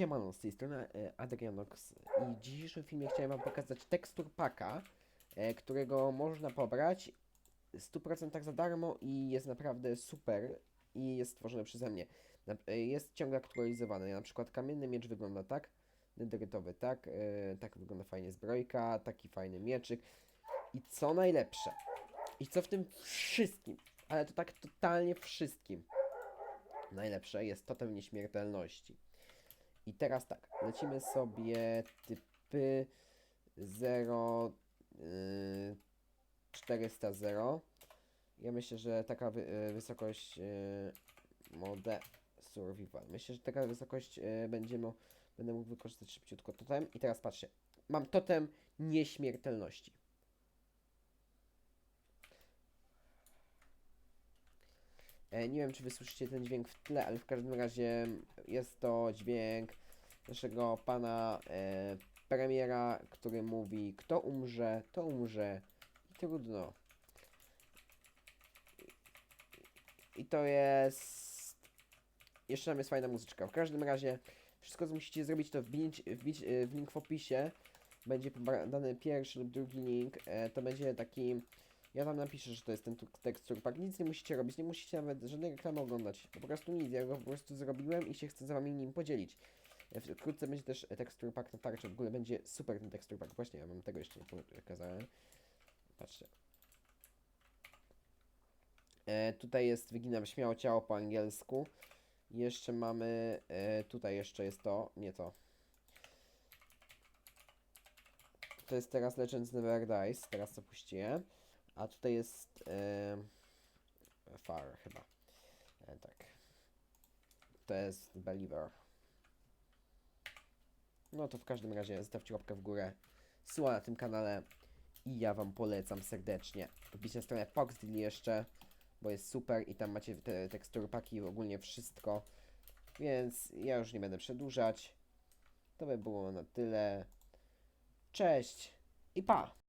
Siemano, z tej strony e, Adrianox i w dzisiejszym filmie chciałem wam pokazać tekstur paka, e, którego można pobrać w 100% za darmo i jest naprawdę super i jest stworzony przeze mnie. E, Jest ciągle aktualizowany, na przykład kamienny miecz wygląda tak, nedrytowy tak, tak wygląda fajnie zbrojka, taki fajny mieczyk i co najlepsze, i co w tym wszystkim, ale to tak totalnie wszystkim, najlepsze jest totem nieśmiertelności. I teraz tak, lecimy sobie typy 0, yy, 400 0. Ja myślę, że taka wy, y, wysokość yy, mode survival. Myślę, że taka wysokość yy, będzie mo, będę mógł wykorzystać szybciutko totem. I teraz patrzcie, mam totem nieśmiertelności. Nie wiem, czy wysłyszycie ten dźwięk w tle, ale w każdym razie jest to dźwięk naszego pana e, premiera, który mówi, kto umrze, to umrze i trudno. I to jest... Jeszcze tam jest fajna muzyczka. W każdym razie wszystko co musicie zrobić to wbić, wbić e, w link w opisie. Będzie dany pierwszy lub drugi link. E, to będzie taki... Ja tam napiszę, że to jest ten tu- tekstur pack. Nic nie musicie robić, nie musicie nawet żadnej reklamy oglądać. Po prostu nic, ja go po prostu zrobiłem i się chcę z wami nim podzielić. E, Wkrótce będzie też tekstur pack na tarczy. W ogóle będzie super ten tekstur pack. Właśnie, ja wam tego jeszcze nie pokazałem. Patrzcie. E, tutaj jest, wyginam śmiało ciało po angielsku. Jeszcze mamy, e, tutaj jeszcze jest to, nie to. To jest teraz Legends Never Dies, teraz co puściłem. A tutaj jest e, Far chyba. E, tak. To jest Believer. No to w każdym razie zostawcie łapkę w górę. Słucha na tym kanale. I ja wam polecam serdecznie. Wbić na stronę Foxdeal jeszcze, bo jest super i tam macie te i ogólnie wszystko. Więc ja już nie będę przedłużać. To by było na tyle. Cześć i pa!